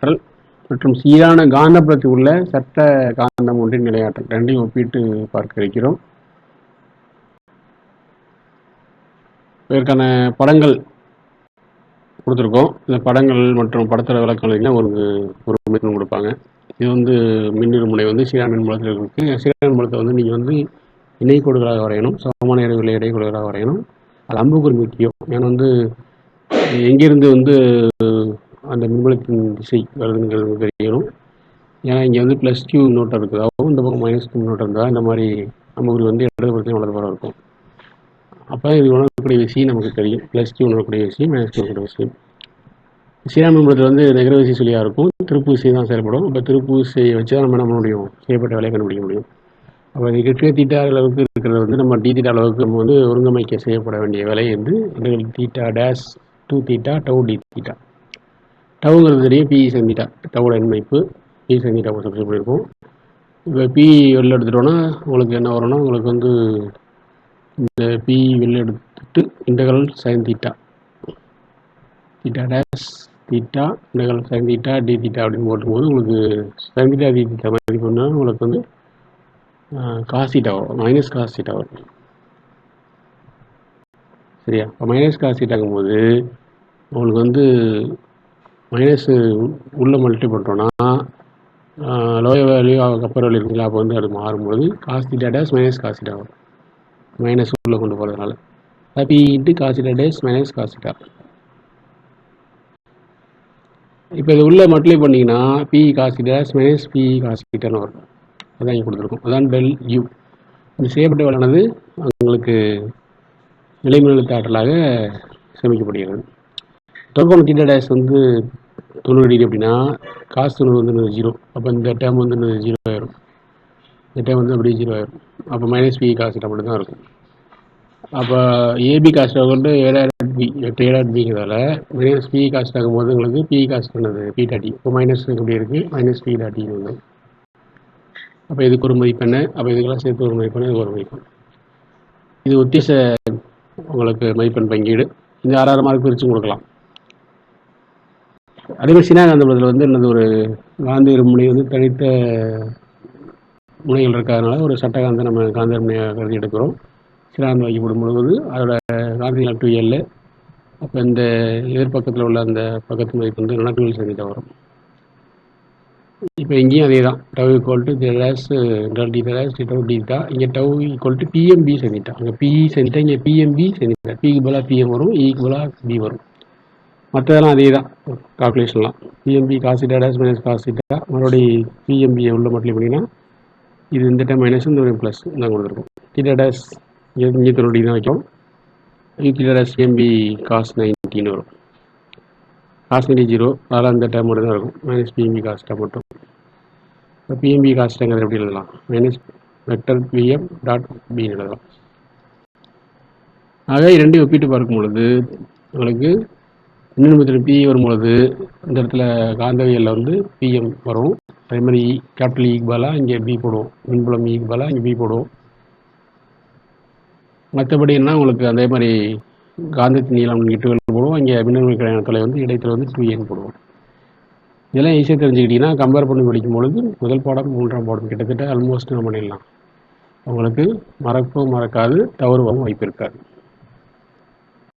நிலையாற்றல் மற்றும் சீரான காந்தப்புலத்தில் உள்ள சட்ட காந்தம் ஒன்றின் நிலையாற்றல் ரெண்டையும் ஒப்பிட்டு பார்க்க இருக்கிறோம். இதற்கான படங்கள் கொடுத்துருக்கோம். இந்த படங்கள் மற்றும் படத்தோட விளக்கங்கள் ஒரு ஒரு மின் கொடுப்பாங்க. இது வந்து மின்னிருமுனை வந்து சீரான மின்மூலத்தில் இருக்குது சீரான மின்மூலத்தை வந்து நீங்கள் வந்து இணைக்கோடுகளாக வரையணும். சமமான இடைவெளி இடைக்கோடுகளாக வரையணும். அது அம்புக்குறி முக்கியம். ஏன்னா வந்து எங்கேருந்து வந்து அந்த மின்மூலத்தின் திசை வருதுங்கிறது தெரியணும். ஏன்னா இங்கே வந்து ப்ளஸ் கியூ நோட்டம் இருக்குது. இந்த பக்கம் மைனஸ் கியூ நோட்டம் இருந்தால் இந்த மாதிரி அம்புக்குறி வந்து இடதுபுறத்தையும் வலதுபுறம் இருக்கும். அப்போ இது உணரக்கூடிய விஷயம் நமக்கு தெரியும். ப்ளஸ் கியூ உணரக்கூடிய விஷயம் மைனஸ் கியூ உணரக்கூடிய விஷயம். சீராமின்பத்தில் வந்து நெகர விசை சொல்லியாக இருக்கும். திருப்பூசி தான் செயல்படும். இப்போ திருப்பூசியை வச்சு தான் நம்ம என்ன பண்ண முடியும்? செய்யப்பட்ட வேலையை கண்டுபிடிக்க முடியும். அப்போ இது தீட்டா அளவுக்கு இருக்கிறது வந்து நம்ம டி தீட்டா அளவுக்கு நம்ம வந்து ஒருங்கமைக்க செய்யப்பட வேண்டிய வேலை வந்து theta dash to theta tau d theta. டவுங்கிறது தெரியும் பிஇ செஞ்சிட்டா டவோட எண்மைப்பு பி செஞ்சிட்டா சப்ஸ்ட் பண்ணியிருக்கோம் இப்போ பி வெளில எடுத்துட்டோன்னா உங்களுக்கு என்ன வரும்னா உங்களுக்கு வந்து இந்த பி வெளில எடுத்துட்டு integral sine theta theta dash theta integral sine theta d theta அப்படின்னு போட்டும்போது உங்களுக்கு சைன் தீட்டா டி தீட்டா மாதிரி பண்ணால் உங்களுக்கு வந்து காசிட்டா வரும். மைனஸ் காசிட்டா வரும். சரியா? இப்போ மைனஸ் காஸ் போது உங்களுக்கு வந்து மைனஸ் உள்ளே மல்டி பண்ணுறோன்னா லோயர் வேல்யூ அப்பர் வேல்யூ இருக்குங்களா? அப்போ வந்து அது மாறும்போது cos theta minus cos theta வரும். மைனஸ் உள்ளே கொண்டு போகிறதுனால P into cos theta dash minus cos theta இப்போ இது உள்ளே மல்டிப்ளை பண்ணிங்கன்னா P cos dash minus P cos வரும். அதான் இங்கே கொடுத்துருக்கோம். அதான் டெல் யூ இந்த செய்யப்பட்ட வேலானது உங்களுக்கு நிலைமின்னழுத்த ஆற்றலாக சேமிக்கப்படுகிறது. தொகுப்பான தீட்டா டேஸ் வந்து தொண்ணூறு டிகிரி அப்படின்னா காசு தொண்ணூறு வந்து ஜீரோ அப்போ இந்த டேம் வந்து ஜீரோ ஆயிரும். இந்த டேம் வந்து அப்படியே ஜீரோ ஆயிரும். அப்போ மைனஸ் பி காசு மட்டும் தான் இருக்கும். அப்போ ஏபி காஸ்ட் வந்து ஏழாயிரம் பி எட்டு ஏழாயிரம் பிங்கிறதால மைனஸ் பி காஸ்ட் ஆகும்போது உங்களுக்கு பி காஸ்ட் பண்ணது பி டாட்டி இப்போ மைனஸ் எப்படி இருக்குது மைனஸ் பி டாட்டி வந்து அப்போ இதுக்கு ஒரு மதிப்பெண் அப்போ இதுக்கெல்லாம் சேர்த்து ஒரு மதிப்பெண்ணு இது ஒரு மதிப்பெண் இது உத்தேச உங்களுக்கு மதிப்பெண் பங்கீடு. இந்த ஆறாறு மார்க் பிரித்து கொடுக்கலாம். அதேமாதிரி சீனாகாந்தபுரத்தில் வந்து என்னது ஒரு காந்தியர் முனை வந்து தனித்த முனைகள் இருக்கிறதுனால ஒரு சட்டகாந்த நம்ம காந்தியர் முனையாக கருதி எடுக்கிறோம். சீனாகாந்தம் வைக்கப்படும் பொழுது அதோட காந்தி டூ எல் அப்போ இந்த எதிர்பக்கத்தில் உள்ள அந்த பக்கத்து மதிப்பு வந்து நனக்குள் செஞ்சுட்டு வரும். இப்போ இங்கேயும் அதே தான் டவ் ஈக்குவல் டு டெராஸ் டெல் டி டெராஸ் டி டவு டி தா இங்கே டவ் ஈக்குவல் டு பிஎம்பி செஞ்சுட்டா. அங்கே பிஇ செஞ்சுட்டா இங்கே பிஎம்பி செஞ்சுட்டா. பிக்கு பதிலாக பிஎம் வரும் e இக்கு பதிலாக பி வரும். மற்றதெல்லாம் அதே தான். கால்குலேஷன்லாம் பிஎம்பி காசு டேடாஸ் மைனஸ் காசிட்டா மறுபடி மறுபடியும் பிஎம்பியை உள்ள மட்டும் பண்ணிங்கன்னா இது இந்த டைம் மைனஸ் இந்த ஒரு ப்ளஸ் தான் கொடுத்துருக்கோம். டேஸ் இங்கே தொண்ணூறு தான் வைக்கும். டிடேடாஸ் எம்பி காஸ் நைன்டீன் வரும். காஸ் நைன்டி ஜீரோ அதெல்லாம் இந்த டைம் மட்டும் தான் இருக்கும். மைனஸ் பிஎம்பி காஸ்ட்டாக மட்டும். இப்போ பிஎம்பி காஸ்ட்டாங்கிறது எப்படி எழுதலாம்? மைனஸ் வெக்டர் பிஎம் டாட் பின்னு எழுதலாம். ஆக இரண்டையும் ஒப்பிட்டு பார்க்கும் பொழுது உங்களுக்கு மின்னணுமத்தில் பிஇ வரும்பொழுது இந்த இடத்துல காந்தவியலில் வந்து பிஎம் வரும். அதே மாதிரி கேபிட்டல் e ஈக்கு பதிலாக இங்கே பி போடுவோம் மின்புலம் e ஈக்கு பதிலாக இங்கே பி போடுவோம் மற்றபடி என்ன உங்களுக்கு அதே மாதிரி காந்தத்தின் நீளம் இங்கே டுவெல் போடுவோம் இங்கே மின்னணு தொலை வந்து இடைத்துல வந்து டூ போடுவோம் இதெல்லாம் ஈஸியாக தெரிஞ்சுக்கிட்டிங்கன்னா கம்பேர் பண்ணி படிக்கும் பொழுது முதல் பாடம் மூன்றாம் பாடம் கிட்டத்தட்ட ஆல்மோஸ்ட் நம்ம பண்ணிடலாம். உங்களுக்கு மறக்கவும் மறக்காது தவறுவாகவும் வாய்ப்பு இருக்காது.